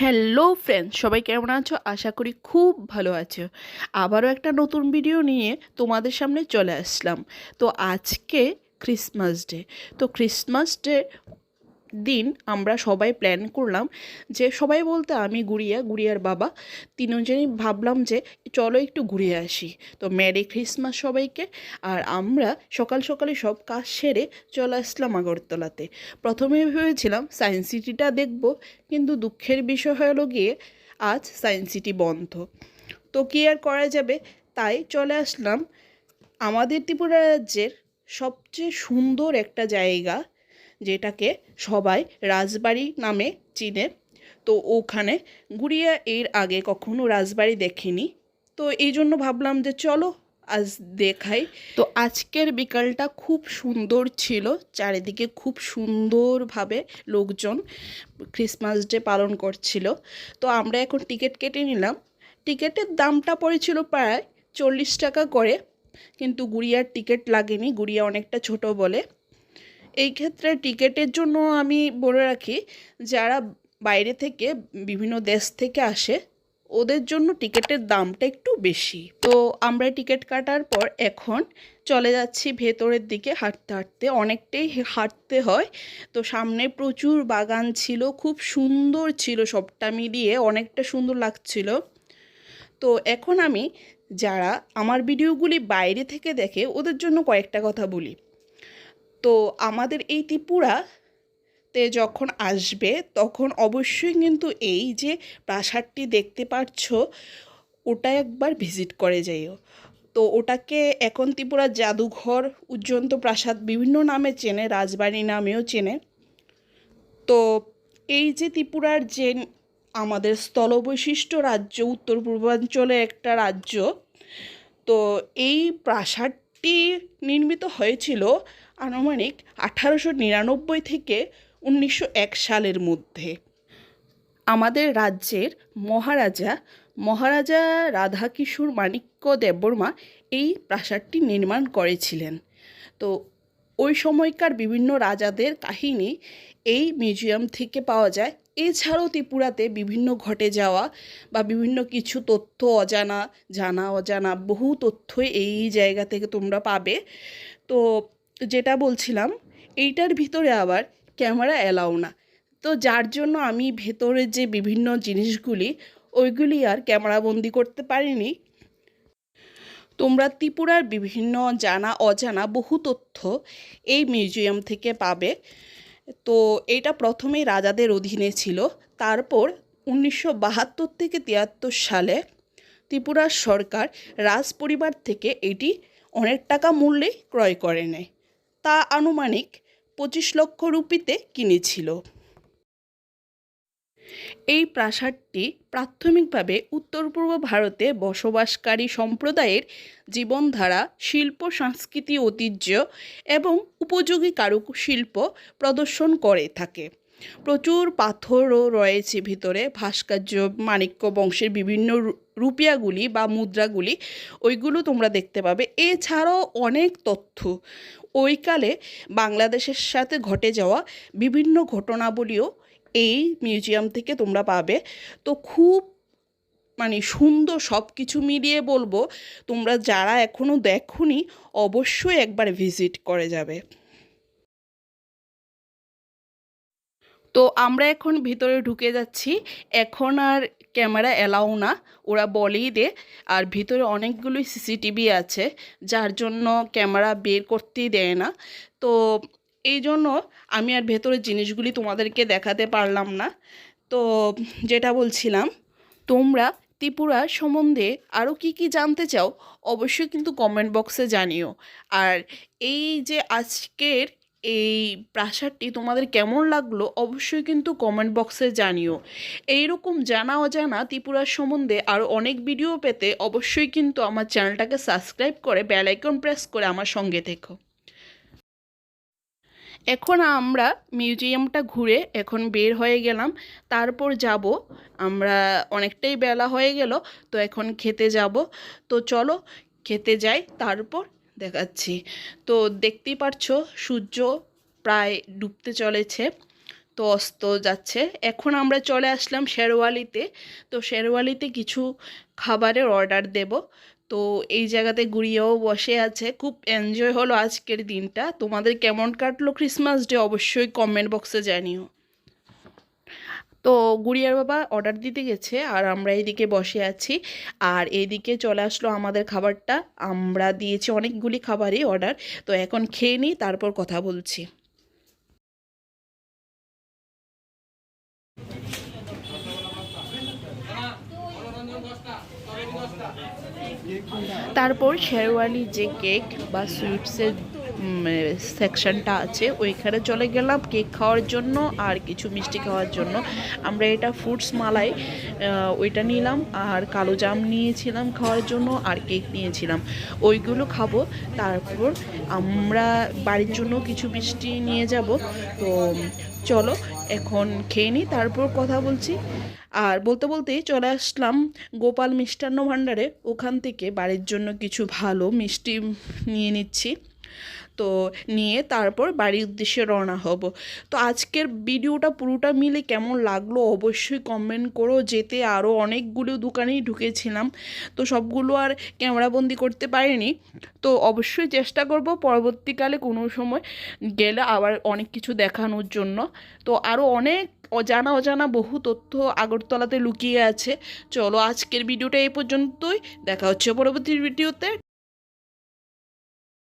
Hello friends সবাই কেমন আছো? আশা করি খুব ভালো আছো। আবারও একটা নতুন ভিডিও নিয়ে তোমাদের সামনে চলে আসলাম। তো আজকে ক্রিসমাস ডে তো ক্রিসমাস ডে দিন আমরা সবাই প্ল্যান করলাম যে সবাই বলতে আমি গুড়িয়া, গুড়িয়ার বাবা। তিনজনই ভাবলাম যে চলো একটু ঘুরে আসি। তো মেরি ক্রিসমাস সবাইকে। আর আমরা সকাল সকালে সব কাজ সেরে চলে আসলাম আগরতলাতে। প্রথমে ভেবেছিলাম সায়েন্স সিটিটা দেখব, কিন্তু দুঃখের বিষয় হলো গিয়ে আজ সায়েন্স সিটি বন্ধ। তো কী আর করা যাবে? তাই চলে আসলাম। আমাদের ত্রিপুরা রাজ্যের সবচেয়ে সুন্দর একটা জায়গা যেটাকে সবাই রাজবাড়ি নামে চিনে। তো ওখানে গুড়িয়া এর আগে কখনো রাজবাড়ি দেখেনি। তো এই জন্য ভাবলাম যে চলো আজ দেখাই। তো আজকের বিকালটা খুব সুন্দর ছিল, চারিদিকে খুব সুন্দরভাবে লোকজন ক্রিসমাস ডে পালন করছিল। তো আমরা এখন টিকিট কেটে নিলাম। টিকিটের দামটা পড়েছিল প্রায় চল্লিশ টাকা করে, কিন্তু গুড়িয়ার টিকিট লাগেনি। গুড়িয়া অনেকটা ছোট বলে। এই ক্ষেত্রে টিকিটের জন্য আমি বলে রাখি, যারা বাইরে থেকে বিভিন্ন দেশ থেকে আসে, ওদের জন্য টিকিটের দামটা একটু বেশি। তো আমরা টিকিট কাটার পর এখন চলে যাচ্ছি ভেতরের দিকে হাঁটতে হাঁটতে। অনেকটাই হাঁটতে হয়। তো সামনে প্রচুর বাগান ছিল, খুব সুন্দর ছিল সবটা মিলিয়ে, অনেকটা সুন্দর লাগছিল। তো এখন আমি, যারা আমার ভিডিওগুলি বাইরে থেকে দেখে, ওদের জন্য কয়েকটা কথা বলি। তো আমাদের এই ত্রিপুরাতে যখন আসবে, তখন অবশ্যই কিন্তু এই যে প্রাসাদটি দেখতে পাচ্ছ ওটা একবার ভিজিট করে যাইও। তো ওটাকে এখন ত্রিপুরা জাদুঘর উজ্জন্ত প্রাসাদ বিভিন্ন নামে চেনে, রাজবাড়ি নামেও চেনে। তো এই যে ত্রিপুরার যে আমাদের স্থলবৈশিষ্ট্য রাজ্য, উত্তর পূর্বাঞ্চলে একটা রাজ্য, তো এই প্রাসাদটি নির্মিত হয়েছিল আনুমানিক আঠারোশো নিরানব্বই থেকে উনিশশো এক সালের মধ্যে। আমাদের রাজ্যের মহারাজা মহারাজা রাধাকিশোর মাণিক্য দেববর্মা এই প্রাসাদটি নির্মাণ করেছিলেন। তো ওই সময়কার বিভিন্ন রাজাদের কাহিনী এই মিউজিয়াম থেকে পাওয়া যায়। এছাড়াও ত্রিপুরাতে বিভিন্ন ঘটে যাওয়া বা বিভিন্ন কিছু তথ্য অজানা, জানা অজানা বহু তথ্যই এই জায়গা থেকে তোমরা পাবে। তো যেটা বলছিলাম, এইটার ভিতরে আবার ক্যামেরা অ্যালাউ না। তো যার জন্য আমি ভেতরে যে বিভিন্ন জিনিসগুলি, ওইগুলি আর ক্যামেরাবন্দি করতে পারিনি। তোমরা ত্রিপুরার বিভিন্ন জানা, অজানা বহু তথ্য এই মিউজিয়াম থেকে পাবে। তো এটা প্রথমেই রাজাদের অধীনে ছিল। তারপর উনিশশো বাহাত্তর থেকে তিয়াত্তর সালে ত্রিপুরার সরকার রাজ পরিবার থেকে এটি অনেক টাকা মূল্যে ক্রয় করে নেয়। তা আনুমানিক পঁচিশ লক্ষ রুপিতে কিনেছিল। এই প্রাসাদটি প্রাথমিকভাবে উত্তর পূর্ব ভারতে বসবাসকারী সম্প্রদায়ের জীবনধারা, শিল্প সংস্কৃতি ঐতিহ্য এবং উপযোগী কারুশিল্প প্রদর্শন করে থাকে। প্রচুর পাথরও রয়েছে ভিতরে। ভাস্কর্য, মাণিক্য বংশের বিভিন্ন রুপিয়াগুলি বা মুদ্রাগুলি, ওইগুলো তোমরা দেখতে পাবে। এছাড়াও অনেক তথ্য। ওইকালে বাংলাদেশের সাথে ঘটে যাওয়া বিভিন্ন ঘটনাবলীও এই মিউজিয়াম থেকে তোমরা পাবে। তো খুব মানে সুন্দর সব কিছু মিলিয়ে বলব, তোমরা যারা এখনও দেখোনি, অবশ্যই একবার ভিজিট করে যাবে। তো আমরা এখন ভিতরে ঢুকে যাচ্ছি। এখন আর ক্যামেরা অ্যালাউ না, ওরা বলেই দে। আর ভিতরে অনেকগুলোই সিসিটিভি আছে, যার জন্য ক্যামেরা বের করতেই দেয় না। তো এই জন্য আমি আর ভেতরের জিনিসগুলি তোমাদেরকে দেখাতে পারলাম না। তো যেটা বলছিলাম, তোমরা ত্রিপুরা সম্বন্ধে আরও কি কি জানতে চাও, অবশ্যই কিন্তু কমেন্ট বক্সে জানিও। আর এই যে আজকের এই প্রাসাদটি তোমাদের কেমন লাগল অবশ্যই কিন্তু কমেন্ট বক্সে জানিও। এইরকম জানা অজানা ত্রিপুরার সম্বন্ধে আরও অনেক ভিডিও পেতে অবশ্যই কিন্তু আমার চ্যানেলটাকে সাবস্ক্রাইব করে বেল আইকন প্রেস করে আমার সঙ্গে থেকো। এখন আমরা মিউজিয়ামটা ঘুরে এখন বের হয়ে গেলাম। তারপর যাব। আমরা অনেকটাই বেলা হয়ে গেল, তো এখন খেতে যাব। তো চলো, খেতে যাই, তারপর দেখাচ্ছি। তো দেখতেই পারছ, সূর্য প্রায় ডুবতে চলেছে, তো অস্ত যাচ্ছে। এখন আমরা চলে আসলাম শেরওয়ালিতে। তো শেরওয়ালিতে কিছু খাবারের অর্ডার দেব। তো এই জায়গাতে গুড়িয়াও বসে আছে। খুব এনজয় হলো আজকের দিনটা। তোমাদের কেমন কাটলো ক্রিসমাস ডে অবশ্যই কমেন্ট বক্সে জানিও। তো গুড়িয়ার বাবা অর্ডার দিতে গেছে আর আমরা এইদিকে বসে আছি। আর এইদিকে চলে আসলো আমাদের খাবারটা। আমরা দিয়েছি অনেকগুলি খাবারই অর্ডার তো এখন খেয়ে নিই, তারপর কথা বলছি। তারপর শেরওয়ালি যে কেক বা সুইটসের সেকশনটা আছে। ওইখানে চলে গেলাম কেক খাওয়ার জন্য আর কিছু মিষ্টি খাওয়ার জন্য। আমরা এটা ফ্রুটস মালাই ওইটা নিলাম আর কালো জাম নিয়েছিলাম খাওয়ার জন্য আর কেক নিয়েছিলাম। ওইগুলো খাব, তারপর আমরা বাড়ির জন্য কিছু মিষ্টি নিয়ে যাব। তো চলো, এখন খেয়ে নিই তারপর কথা বলছি। আর বলতে বলতেই চলে আসলাম গোপাল মিষ্টান্ন ভাণ্ডারে। ওখান থেকে বাড়ির জন্য কিছু ভালো মিষ্টি নিয়ে নিচ্ছি। তো নিয়ে তারপর বাড়ির উদ্দেশ্যে রওনা হব। তো আজকের ভিডিওটা পুরোটা মিলে কেমন লাগল অবশ্যই কমেন্ট করো। যেতে আরও অনেকগুলো দোকানেই ঢুকেছিলাম। তো সবগুলো আর ক্যামেরাবন্দি করতে পারিনি। তো অবশ্যই চেষ্টা করব পরবর্তীকালে কোনো সময় গেলে আবার অনেক কিছু দেখানোর জন্য। তো আরও অনেক অজানা অজানা বহু তথ্য আগরতলাতে লুকিয়ে আছে। চলো আজকের ভিডিওটা এই পর্যন্তই। দেখা হচ্ছে পরবর্তী ভিডিওতে।